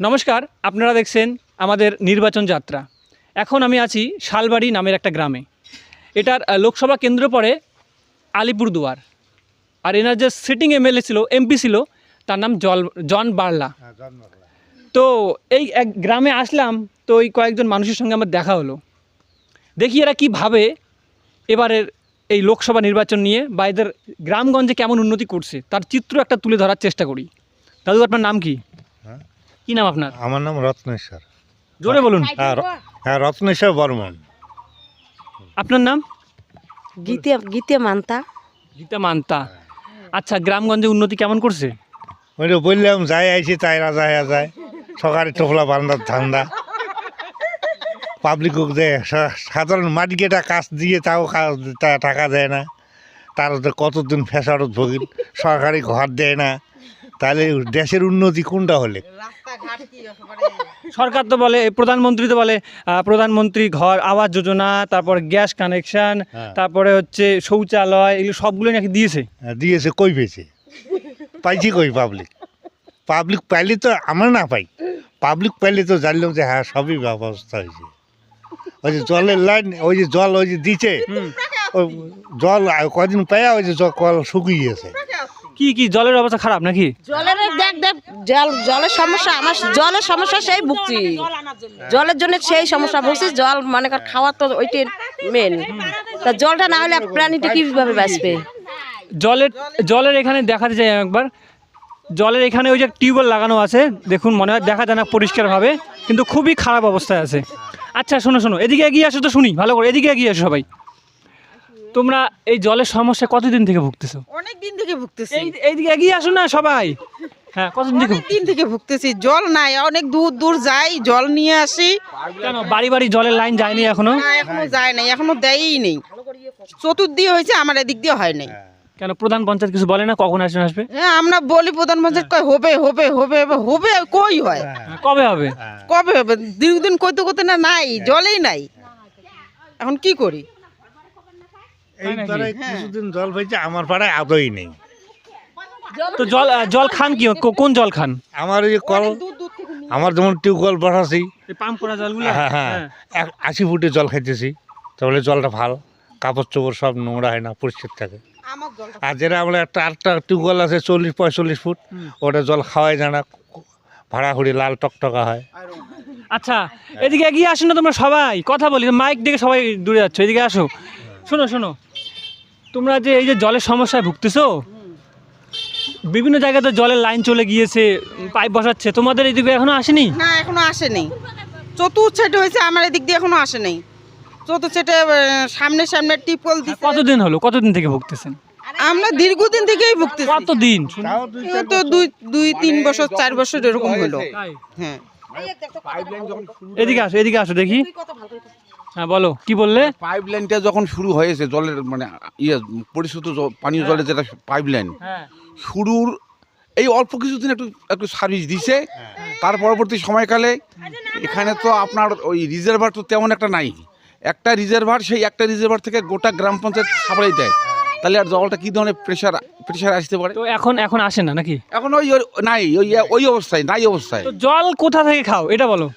নমস্কার আপনারা দেখছেন আমাদের নির্বাচন যাত্রা। এখন আমি আছি শালবাড়ি নামের একটা গ্রামে। এটার লোকসভা কেন্দ্র পড়ে আলিপুরদুয়ার। আর এনার যে সিটিং এমএলএ ছিল এমপি ছিল তার নাম জল জন বার্লা। তো এই এক গ্রামে আসলাম তো এই কয়েকজন মানুষের সঙ্গে আমার দেখা হলো। দেখি এরা কী ভাবে এবারের এই লোকসভা নির্বাচন নিয়ে বা এদের গ্রামগঞ্জে কেমন উন্নতি করছে তার চিত্র একটা তুলে ধরার চেষ্টা করি। দাদু আপনার নাম কি? হ্যাঁ? কি নাম আপনার? আমার নাম রত্নেশ্বর। জোরে বলুন। হ্যাঁ র- হ্যাঁ রত্নেশ্বর বর্মন। আপনার নাম? গীতে গীতে মানতা। গীতা মান্তা। আচ্ছা গ্রামগঞ্জে উন্নতি কেমন করছে? ওই যে বললাম যাই আইছি তাই রাজা হয়ে যায়। সকালে টোফলা বান্ধার ধান্দা। পাবলিক দেয় সা- সাধারণ মাটিকেটা কাজ দিয়ে তাও কাজ তা- টাকা দেয় না। তার কতদিন ফেসারত ভোগিল সরকারি ঘর দেয় না। তাহলে দেশের উন্নতি কোনটা হলে? সরকার তো বলে প্রধানমন্ত্রী তো বলে প্রধানমন্ত্রী ঘর আবাস যোজনা তারপর গ্যাস কানেকশন হ্যাঁ। তারপরে হচ্ছে শৌচালয় এগুলো সবগুলো নাকি দিয়েছে? হ্যাঁ, দিয়েছে কই পেয়েছে? পাইছি কই পাবলিক পাবলিক পাইলে তো আমরা না পাই। পাবলিক পাইলে তো জানলাম যে হ্যাঁ সবই ব্যবস্থা হয়েছে। ওই যে জলের লাইন ওই যে জল ওই যে দিচ্ছে ওই জল কদিন পায়া ওই যে জ- কল শুকিয়ে শুকিয়েছে কি কি জলের অবস্থা খারাপ নাকি? জলের দেখ দেখ জল জলের সমস্যা আমার জলের সমস্যা সেই ভুগছি জলের জন্য সেই সমস্যা ভুগছি জল মানে কর খাওয়া তো ওইটাই মেন তা জলটা না হলে প্রাণীটা কীভাবে বাঁচবে? জলের জলের এখানে দেখাতে চাই একবার। জলের এখানে ওই যে টিউবওয়েল লাগানো আছে দেখুন মনে হয় দেখা যায় না পরিষ্কারভাবে কিন্তু খুবই খারাপ অবস্থায় আছে। আচ্ছা শোনো শোনো এদিকে এগিয়ে আসো তো শুনি ভালো করে এদিকে এগিয়ে আসো সবাই। তোমরা এই জলের সমস্যা কতদিন থেকে ভুগতেছো? অনেক দিন থেকে ভুগতেছি। এই এইদিকে এগিয়ে আসো না সবাই। হ্যাঁ কতদিন থেকে দিন থেকে ভুগতেছি। জল নাই অনেক দূর দূর যাই জল নিয়ে আসি। কেন বাড়ি বাড়ি জলের লাইন যায়নি এখনও? না এখনও যায় নাই এখনও দেয়ই নেই। চতুর্দিকে হয়েছে আমার এদিক দিয়ে হয় নাই। কেন প্রধান পঞ্চায়েত কিছু বলে না কখন আসবে আসবে? হ্যাঁ আমরা বলি প্রধানমন্ত্রী কয় হবে হবে হবে হবে হবে কই হয়? হ্যাঁ, কবে হবে? কবে হবে? দীর্ঘদিন কইতে কইতে না নাই জলেই নাই। এখন কি করি? এই পাড়ায় কিছুদিন জল পেয়েছে আমার পাড়ায় আদৌ নেই। তো জল জল খান কি? কোন জল খান? আমার ওই যে কল আমার যেমন টিউবওয়েল বসাছি পাম্প করা জলগুলো? হ্যাঁ হ্যাঁ। আশি ফুটে জল খাইতেছি তাহলে জলটা ভালো। কাপড় চোপড় সব নোংরা হয় না পরিষ্কার থাকে। আর যেটা আমরা একটা আরেকটা টিউবওয়েল আছে চল্লিশ পঁয়তাল্লিশ ফুট ওটা জল খাওয়াই যায় না ভাড়া হুড়ি লাল টকটকা হয়। আচ্ছা এদিকে এগিয়ে আসো না তোমরা সবাই কথা বলি মাইক দিকে সবাই দূরে যাচ্ছ এদিকে আসো। শোনো শোনো। তোমরা যে এই যে জলের সমস্যায় ভুগতেছো বিভিন্ন জায়গায় তো জলের লাইন চলে গিয়েছে পাইপ বসাচ্ছে তোমাদের এদিকে এখনও আসেনি? না এখনও আসেনি। চতুর্থ সেটে হয়েছে আমার এদিক দিয়ে এখনও আসেনি। চতুর্থ সেটে সামনে সামনে টিপল দিছে। কতদিন হলো? কতদিন থেকে ভুগতেছেন? আমরা দীর্ঘদিন থেকেই ভুগতেছি। কতদিন? তো দুই দুই তিন বছর চার বছর এরকম হলো। হ্যাঁ। এদিকে আসো এদিকে আসো দেখি। হ্যাঁ বলো। কি বললে? পাইপ লাইনটা যখন শুরু হয়েছে জলের মানে ইয়ে পরিশুদ্ধ পানীয় জলের যেটা পাইপ লাইন হ্যাঁ। শুরুর এই অল্প কিছুদিন একটু একটু সার্ভিস দিছে। তার পরবর্তী সময়কালে এখানে তো আপনার ওই রিজার্ভার তো তেমন একটা নাই। একটা রিজার্ভার সেই একটা রিজার্ভার থেকে গোটা গ্রাম পঞ্চায়েত সাপ্লাই দেয়। তাহলে আর জলটা কী ধরনের প্রেশার প্রেশার আসতে পারে? তো এখন এখন আসে না নাকি? এখন ওই ওই- নাই ওই ওই অবস্থায় নাই অবস্থায়। জল কোথা থেকে খাও? এটা বলো।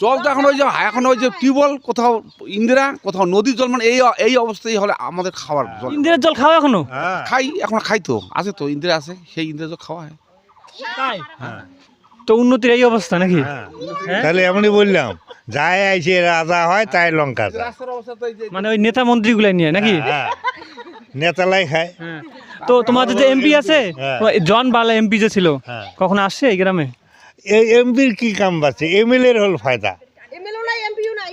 জল তো এখন ওই যে এখন ওই যে টিউবওয়েল কোথাও ইন্দিরা কোথাও নদীর জল মানে এই এই অবস্থায় হলে আমাদের খাওয়ার জল। ইন্দিরার জল খাওয়া এখনও? হ্যাঁ। খাই এখন খাই তো আছে তো ইন্দিরা আছে সেই ইন্দিরা জল খাওয়া হয়। তাই? তো উন্নতির এই অবস্থা নাকি? হ্যাঁ। তাহলে এমনই বললাম যাই আইছে রাজা হয় তাই লঙ্কা মানে ওই নেতা মন্ত্রীগুলো নিয়ে নাকি? হ্যাঁ নেতালাই খায়। হ্যাঁ। তো তোমাদের যে এমপি আছে হ্যাঁ। তোমার জন বালা এমপি যে ছিল হ্যাঁ। কখন আসছে এই গ্রামে? এমপির কি কাম বাচ্ছে এমএলএর হল ফায়দা।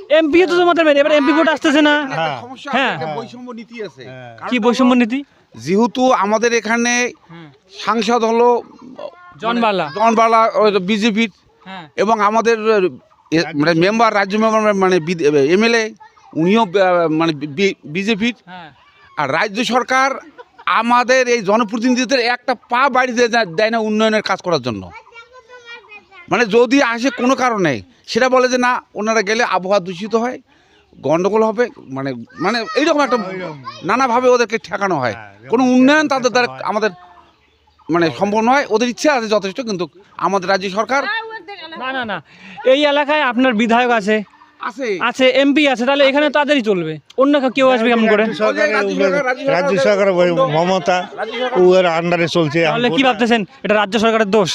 এমপি তো তোমাদের মেয়ে, এবার এমপি ভোট আসতেছে না। হ্যাঁ। হ্যাঁ। বৈষম্য নীতি আছে। কি বৈষম্য নীতি? যেহেতু আমাদের এখানে সাংসদ হলো জন বালা। জনবালা বিজেপির হ্যাঁ। এবং আমাদের মানে মেম্বার রাজ্য মেম্বার মানে এমএলএ উনিও মানে বিজেপির। হ্যাঁ। আর রাজ্য সরকার আমাদের এই জনপ্রতিনিধিদের একটা পা বাড়ি দেয়- দেয় না উন্নয়নের কাজ করার জন্য। মানে যদি আসে কোনো কারণে সেটা বলে যে না ওনারা গেলে আবহাওয়া দূষিত হয় গন্ডগোল হবে মানে মানে এইরকম একটা নানাভাবে ওদেরকে ঠেকানো হয়। কোনো উন্নয়ন তাদের দ্বারা আমাদের মানে সম্পন্ন হয় ওদের ইচ্ছা আছে যথেষ্ট কিন্তু আমাদের রাজ্য সরকার না না না এই এলাকায় আপনার বিধায়ক আছে? আছে। আছে এমপি আছে তাহলে এখানে তাদেরই চলবে। অন্য কেউ আসবে কেমন করে? রাজ্য সরকারের সরকার- মমতা ওর আন্ডারে চলছে। তাহলে কি ভাবতেছেন? এটা রাজ্য সরকারের দোষ?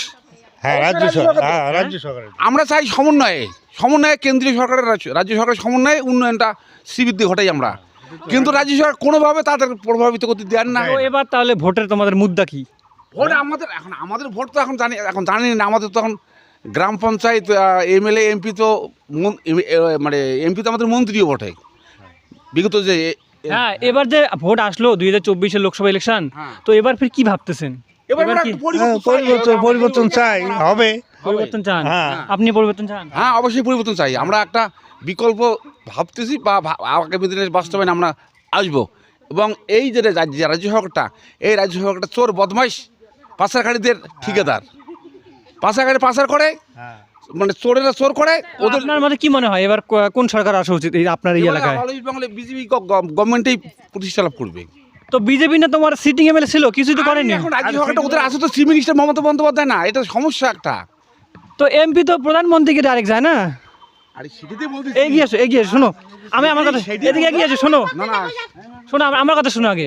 হ্যাঁ রাজ্য সরকার হ্যাঁ রাজ্য আমরা চাই সমন্বয়ে সমন্বয়ে কেন্দ্রীয় সরকারের রাজ্য- রাজ্য সরকারের সমন্বয়ে উন্নয়নটা শ্রীবৃদ্ধি ঘটাই আমরা। কিন্তু রাজ্য সরকার কোনোভাবে তাদের প্রভাবিত করতে দেন না। এবার তাহলে ভোটের তোমাদের মুদ্রা কি? ভোট আমাদের এখন আমাদের ভোট তো এখন জানি এখন জানি না আমাদের তো এখন গ্রাম পঞ্চায়েত এমএলএ এমপি তো মন- মানে এমপি তো আমাদের মন্ত্রীও বটে। বিগত যে হ্যাঁ এবার যে ভোট আসলো দুই হাজার চব্বিশের লোকসভা ইলেকশন হ্যাঁ। তো এবার ফির কি ভাবতেছেন? এবার পরিবর্তন হ্যাঁ, চাই। পরিবর্তন পরিবর্তন চাই হবে। পরিবর্তন চান? হ্যাঁ। আপনি পরিবর্তন চান? হ্যাঁ অবশ্যই পরিবর্তন চাই। আমরা একটা বিকল্প ভাবতেছি বা আগামী দিনের বাস্তবায়নে আমরা আসব। এবং এই যে রাজ্য রাজ্য সরকারটা এই রাজ্য সরকারটা চোর বদমাইশ পাচারকারীদের ঠিকাদার। পাচারকারী পাচার করে হ্যাঁ। মানে চোরেরা চোর করে ওদের মতে কি মনে হয়? এবার কোন সরকার আসা উচিত এই আপনার এই এলাকায়? বাংলায় বিজেপি গভর্নমেন্টেই প্রতিষ্ঠা লাভ করবে। তো বিজেপি না তোমার সিটিং এমএলএ ছিল? কিছুই তো করেনি? এখন রাজ্য সরকারটা ওদের আছে তো চিফ মিনিস্টার মমতা বন্দ্যোপাধ্যায় না এটা সমস্যা একটা। তো এমপি তো প্রধানমন্ত্রীকে ডাইরেক্ট যায় না? আরে সেটাতে বলতে এগিয়ে আসো এগিয়ে আসো শোনো। আমি আমার কথা এদিকে এগিয়ে আসো শোনো। না না। শোনো আমার- কথা শোনো আগে।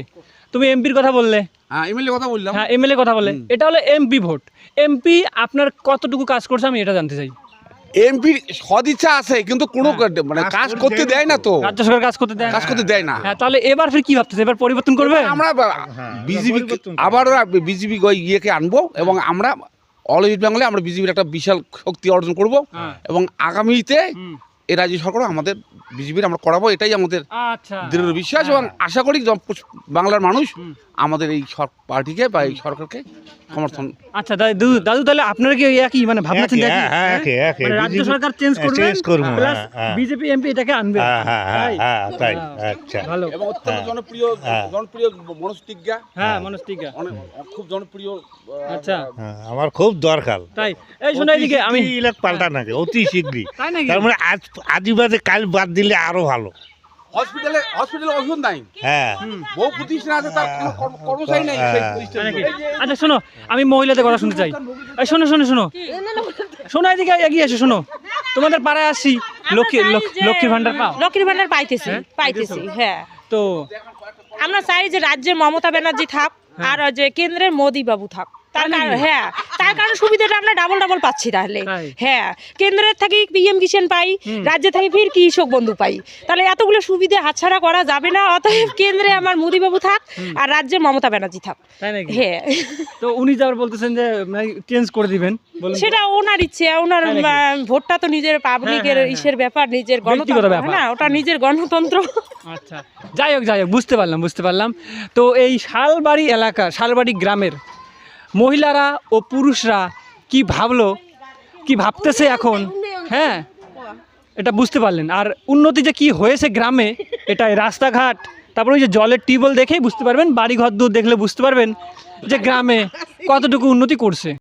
তুমি এমপির কথা বললে। হ্যাঁ এমএলএ কথা বললাম। হ্যাঁ এমএলএ কথা বলে এটা হলো এমপি ভোট এমপি আপনার কতটুকু কাজ করছে আমি এটা জানতে চাই। এমপির সদিচ্ছা আছে কিন্তু কোনো মানে কাজ করতে দেয় না তো। রাজ্য সরকার কাজ করতে দেয় কাজ করতে দেয় না। হ্যাঁ তাহলে এবার ফির কি ভাবতেছে? এবার পরিবর্তন করবে? আমরা বিজেপি পরিবর্তন আবারও বিজেপি ইয়েকে আনব এবং আমরা অল ইস্ট বেঙ্গলে আমরা বিজেপির একটা বিশাল শক্তি অর্জন করব হ্যাঁ। এবং আগামীতে। এই রাজ্য সরকার আমাদের বিজেপির আমরা করাবো এটাই আমাদের আচ্ছা। দৃঢ় বিশ্বাস এবং আশা করি বাংলার মানুষ আমাদের এই পার্টিকে বা এই সরকারকে সমর্থন আচ্ছা দাদু দাদু তাহলে আপনারা কি একই মানে ভাবনা চিন্তা হ্যাঁ? হ্যাঁ, হ্যাঁ? মানে রাজ্য সরকার চেঞ্জ হ্যাঁ, করবে change করব, প্লাস হ্যাঁ, হ্যাঁ। বিজেপি এমপি এটাকে আনবে। হ্যাঁ হ্যাঁ হ্যাঁ তাই? হ্যাঁ হ্যাঁ। আচ্ছা। ভালো। এবং অত্যন্ত জনপ্রিয় হ্যাঁ। জনপ্রিয় মনোজ টিজ্ঞা হ্যাঁ খুব জনপ্রিয় আচ্ছা। হ্যাঁ, আমার খুব দরকার। তাই এই শোনো এদিকে আমি ইলেক পাল্টা নাকি? অতি শীঘ্রই। তার মানে আজ আদিবাদে কাল বাদ দিলে আরও ভালো। হসপিটালে হসপিটালে ওষুধ নাই? হ্যাঁ। বহু প্রতিষ্ঠান আছে তার কর্মচারী নাই হ্যাঁ। নাকি আচ্ছা শোনো আমি মহিলাদের কথা শুনতে চাই। এই শোনো শোনো শোনো। শোনো এদিকে এগিয়ে এসো শোনো। তোমাদের পাড়ায় আসি। লক্ষ্মী লক্ষ্মী- লক্ষ্মীর ভান্ডার পাও। লক্ষ্মীর ভান্ডার পাইতেছি হ্যাঁ? পাইতেছি হ্যাঁ। তো আমরা চাই যে রাজ্যে মমতা ব্যানার্জি থাক আর যে কেন্দ্রের মোদি বাবু থাক। তার হ্যাঁ। তার কারণে সুবিধাটা আমরা ডাবল ডাবল পাচ্ছি তাহলে। হ্যাঁ কেন্দ্রের থাকি পিএম কিষাণ পাই রাজ্যে থাকি ফির কৃষক বন্ধু পাই। তাহলে এতগুলো সুবিধা হাতছাড়া করা যাবে না অতএব কেন্দ্রে আমার মোদি বাবু থাক আর রাজ্যে মমতা ব্যানার্জি থাক। হ্যাঁ। তো উনি যাবার বলতেছেন যে চেঞ্জ করে দিবেন সেটা ওনার ইচ্ছে ওনার তাই নাকি? আহ, ভোটটা তো নিজের পাবলিকের। ইসের ব্যাপার নিজের গণতন্ত্র। ব্যাপার। না ওটা নিজের গণতন্ত্র। আচ্ছা যাই হোক যাই হোক বুঝতে পারলাম বুঝতে পারলাম। তো এই শালবাড়ি এলাকা শালবাড়ি গ্রামের মহিলারা ও পুরুষরা কি ভাবলো কি ভাবতেছে এখন? হ্যাঁ এটা বুঝতে পারলেন। আর উন্নতি যে কি হয়েছে গ্রামে এটা রাস্তাঘাট তারপরে ওই যে জলের টিউবওয়েল দেখেই বুঝতে পারবেন বাড়ি ঘর দূর দেখলে বুঝতে পারবেন যে গ্রামে কতটুকু উন্নতি করছে।